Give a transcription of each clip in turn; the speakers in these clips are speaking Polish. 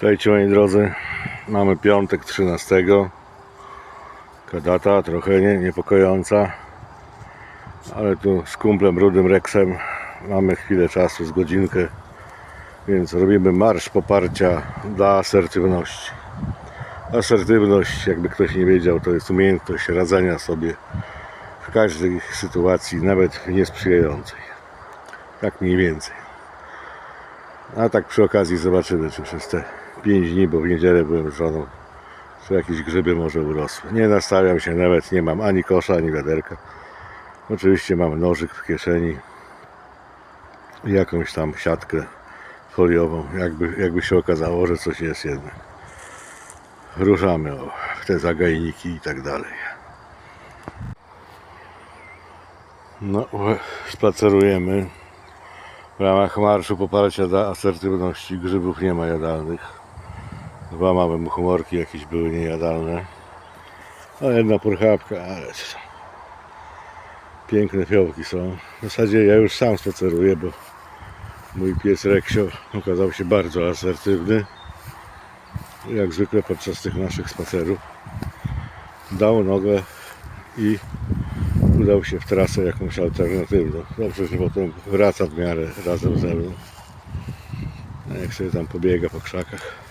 Witajcie moi drodzy. Mamy piątek 13. Taka data trochę nie, niepokojąca. Ale tu z kumplem Rudym Rexem mamy chwilę czasu, z godzinkę. Więc robimy marsz poparcia dla asertywności. Asertywność, jakby ktoś nie wiedział, to jest umiejętność radzenia sobie w każdej sytuacji, nawet niesprzyjającej. Tak mniej więcej. A tak przy okazji zobaczymy, czy przez te 5 dni, bo w niedzielę byłem z żoną, czy jakieś grzyby może urosły. Nie nastawiam się nawet, nie mam ani kosza, ani wiaderka. Oczywiście mam nożyk w kieszeni i jakąś tam siatkę foliową, jakby, jakby się okazało, że coś jest jednak. Ruszamy o, te zagajniki i tak dalej. No, spacerujemy w ramach marszu poparcia dla asertywności grzybów nie ma jadalnych. Dwa małe muchomorki jakieś były niejadalne. A jedna porchabka, ale co piękne fiołki są. W zasadzie ja już sam spaceruję, bo mój pies Reksio okazał się bardzo asertywny. Jak zwykle podczas tych naszych spacerów. Dał nogę i udał się w trasę jakąś alternatywną. Dobrze, że potem wraca w miarę razem ze mną. A jak sobie tam pobiega po krzakach.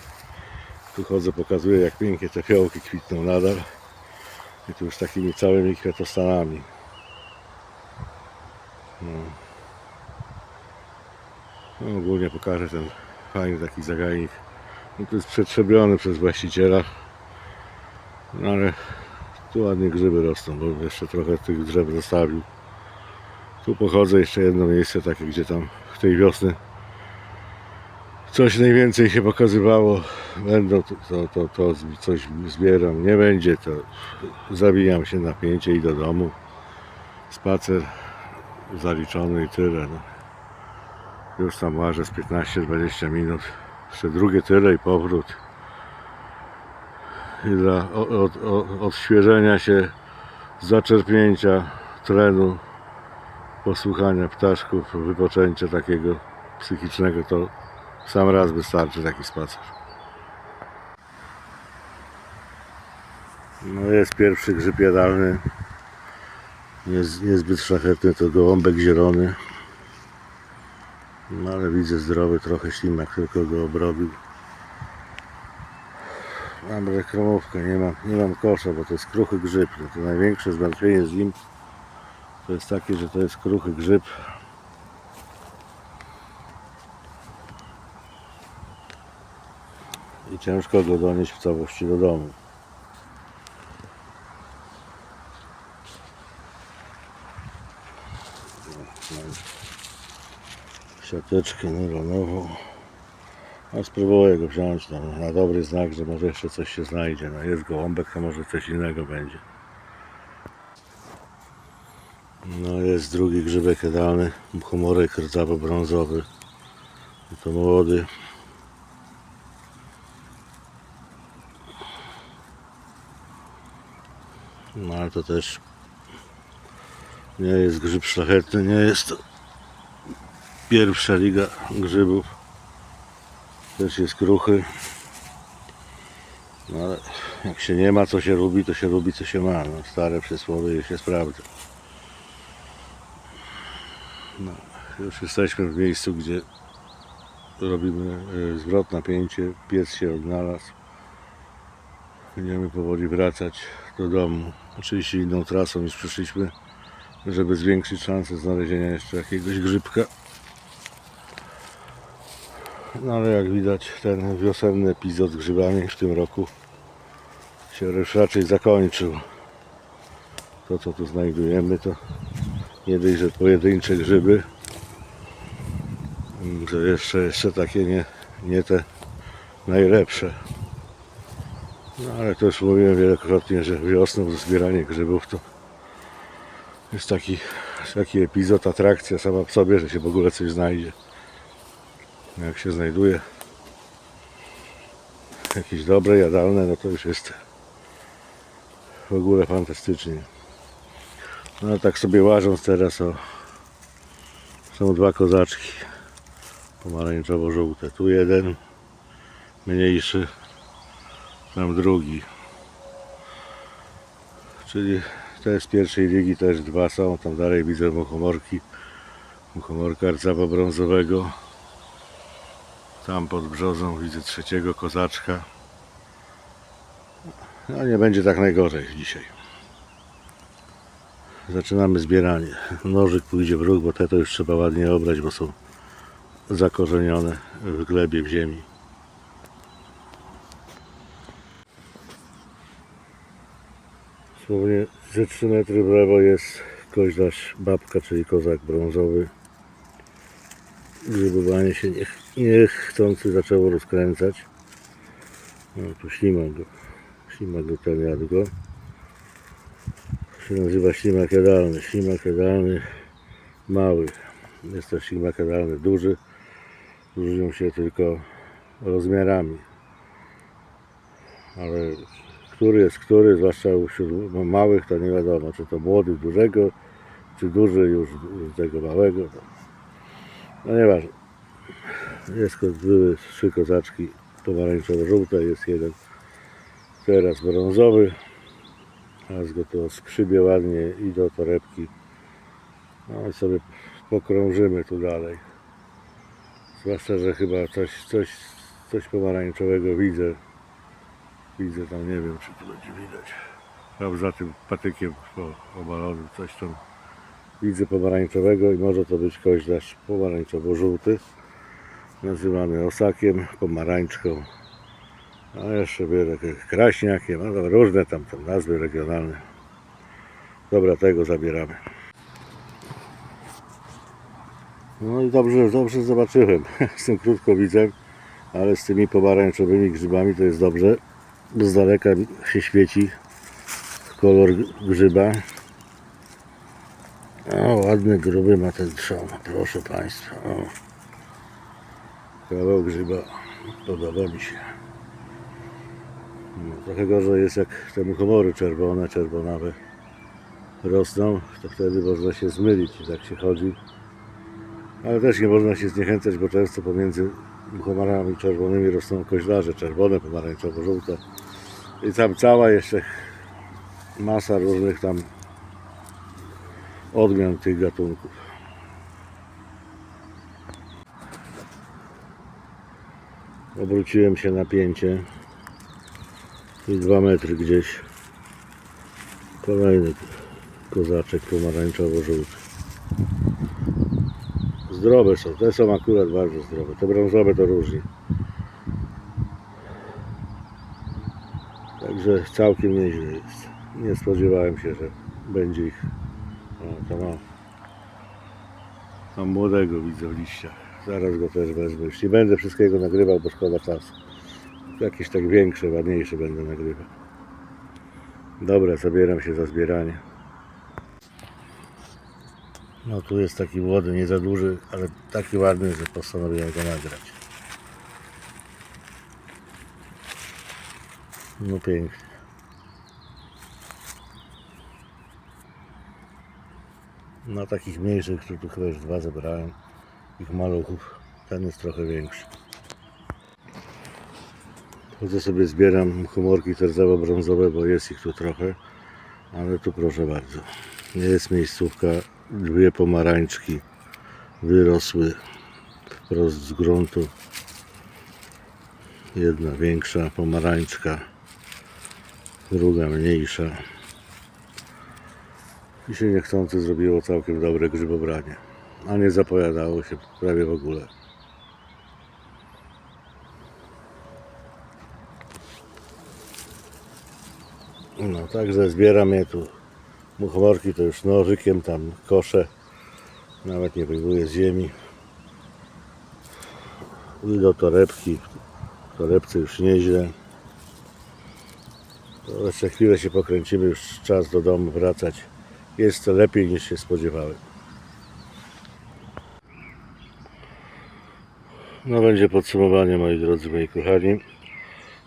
Tu chodzę, pokazuję jak pięknie te fiołki kwitną nadal. I tu już takimi całymi kwiatostanami. No. No, ogólnie pokażę ten fajny taki zagajnik. No, to jest przetrzebiony przez właściciela. No, ale tu ładnie grzyby rosną, bo jeszcze trochę tych drzew zostawił. Tu pochodzę jeszcze jedno miejsce takie, gdzie tam w tej wiosny coś najwięcej się pokazywało. Będą to, to, to, to coś zbieram. Nie będzie to zabijam się napięcie i do domu. Spacer zaliczony i tyle. No. Już tam łażę z 15-20 minut. Jeszcze drugie tyle i powrót i dla o- od, o- odświeżenia się, zaczerpnięcia trenu, posłuchania ptaszków, wypoczęcia takiego psychicznego, to sam raz wystarczy taki spacer. No jest pierwszy grzyb jadalny, Niez, niezbyt szlachetny, to gołąbek zielony. No ale widzę zdrowy, trochę ślimak tylko go obrobił. Mam rekromówkę, nie mam, nie mam kosza, bo to jest kruchy grzyb. No to największe zmartwienie z nim to jest takie, że to jest kruchy grzyb. I ciężko go donieść w całości do domu. Siateczkę nylonową. A spróbuję go wziąć tam na dobry znak, że może jeszcze coś się znajdzie. No jest gołąbek, to może coś innego będzie. No jest drugi grzybek jadalny, humorek rdzawo-brązowy. I To młody. No ale to też nie jest grzyb szlachetny, nie jest to pierwsza liga grzybów też jest kruchy. No ale jak się nie ma co się lubi, to się lubi co się ma. No, stare przysłowie się sprawdza. No, już jesteśmy w miejscu, gdzie robimy e, zwrot napięcie. Pies się odnalazł. Będziemy powoli wracać do domu. Oczywiście inną trasą niż przyszliśmy, żeby zwiększyć szanse znalezienia jeszcze jakiegoś grzybka. No ale jak widać ten wiosenny epizod z grzybami w tym roku się już raczej zakończył. To co tu znajdujemy to nie dość, że pojedyncze grzyby, to jeszcze, jeszcze takie nie, nie te najlepsze. No ale to już mówiłem wielokrotnie, że wiosną zbieranie grzybów to jest taki, taki epizod, atrakcja sama w sobie, że się w ogóle coś znajdzie jak się znajduje jakieś dobre, jadalne, no to już jest w ogóle fantastycznie. No tak sobie łażąc teraz o są dwa kozaczki pomarańczowo-żółte. Tu jeden mniejszy, tam drugi. Czyli te z pierwszej ligi też dwa są, tam dalej widzę muchomorki, muchomorka rdzawa brązowego. Tam pod brzozą widzę trzeciego kozaczka. No nie będzie tak najgorzej dzisiaj. Zaczynamy zbieranie. Nożyk pójdzie w róg, bo te to już trzeba ładnie obrać, bo są zakorzenione w glebie, w ziemi. Słownie ze 3 metry w lewo jest koźlarz babka, czyli kozak brązowy. Grzybowanie się niech, niechcący zaczęło rozkręcać. No, tu ślimak go. Ślimak go ten jadł go. się nazywa ślimak jadalny. Ślimak jadalny mały. Jest też ślimak jadalny duży. Różnią się tylko rozmiarami. Ale który jest który, zwłaszcza wśród małych, to nie wiadomo, czy to młody dużego, czy duży już tego małego. No nieważne. Jest, były trzy kozaczki pomarańczowo-żółte, jest jeden teraz brązowy. Teraz go to skrzybie ładnie i do torebki. No i sobie pokrążymy tu dalej. Zwłaszcza, że chyba coś, coś, coś pomarańczowego widzę. Widzę tam, nie wiem czy tu będzie widać. Tam za tym patykiem obalonym coś tam widzę pomarańczowego i może to być koźlarz pomarańczowo-żółty. Nazywany osakiem, pomarańczką. A jeszcze jakieś kraśniakiem, różne tam, tam nazwy regionalne. Dobra, tego zabieramy. No i dobrze, dobrze zobaczyłem z tym krótkowidzem, ale z tymi pomarańczowymi grzybami to jest dobrze. Z daleka się świeci kolor grzyba. O, ładny, gruby ma ten trzon, proszę Państwa. O. Kawał grzyba, podoba mi się. No, trochę gorzej jest jak te muchomory czerwone, czerwonawe rosną, to wtedy można się zmylić tak się chodzi. Ale też nie można się zniechęcać, bo często pomiędzy muchomorami czerwonymi rosną koźlarze czerwone, pomarańczowo-żółte. I tam cała jeszcze masa różnych tam odmian tych gatunków. Obróciłem się na pięcie i dwa metry gdzieś. Kolejny kozaczek pomarańczowo-żółty. Zdrowe są, te są akurat bardzo zdrowe. Te brązowe to różnie. Także całkiem nieźle jest. Nie spodziewałem się, że będzie ich. O, to ma. Mam młodego widzę w liściach. Zaraz go też wezmę. Już nie będę wszystkiego nagrywał, bo szkoda czasu. Jakieś tak większe, ładniejsze będę nagrywał. Dobra, zabieram się za zbieranie. No tu jest taki młody, nie za duży, ale taki ładny, że postanowiłem go nagrać. No pięknie. Na takich mniejszych, tu, tu chyba już dwa zebrałem, ich maluchów, ten jest trochę większy. Chodzę sobie zbieram komórki rdzawo-brązowe, bo jest ich tu trochę, ale tu proszę bardzo. Jest miejscówka, dwie pomarańczki wyrosły wprost z gruntu. Jedna większa pomarańczka, druga mniejsza. I się niechcący zrobiło całkiem dobre grzybobranie. A nie zapowiadało się prawie w ogóle. No także zbieram je tu. Muchomorki to już nożykiem tam koszę. Nawet nie wyjmuję z ziemi. I do torebki. Torebce już nieźle. To jeszcze chwilę się pokręcimy, już czas do domu wracać. Jest to lepiej niż się spodziewałem. No będzie podsumowanie moi drodzy, moi kochani.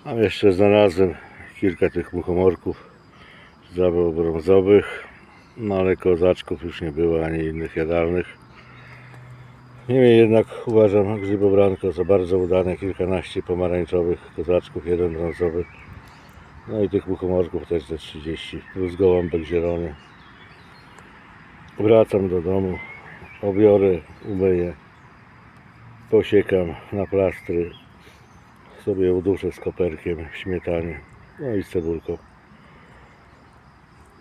A jeszcze znalazłem kilka tych muchomorków zawał brązowych. No ale kozaczków już nie było, ani innych jadalnych. Niemniej jednak uważam grzybobranko za bardzo udane. Kilkanaście pomarańczowych kozaczków, jeden brązowy. No i tych muchomorków też ze 30, plus gołąbek zielony. Wracam do domu, obiorę, umyję, posiekam na plastry, sobie uduszę z koperkiem śmietanie, no i z cebulką.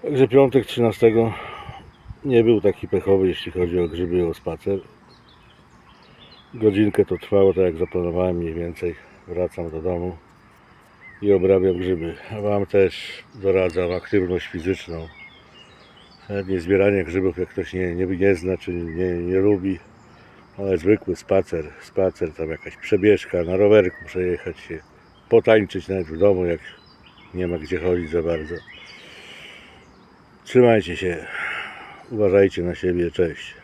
Także piątek 13 nie był taki pechowy, jeśli chodzi o grzyby i o spacer. Godzinkę to trwało, tak jak zaplanowałem mniej więcej. Wracam do domu i obrabiam grzyby. A Wam też doradzam aktywność fizyczną. Chętnie zbieranie grzybów, jak ktoś nie, nie, nie zna czy nie, nie lubi. Ale zwykły spacer, spacer, tam jakaś przebieżka, na rowerku przejechać się, potańczyć nawet w domu, jak nie ma gdzie chodzić za bardzo. Trzymajcie się, uważajcie na siebie, cześć.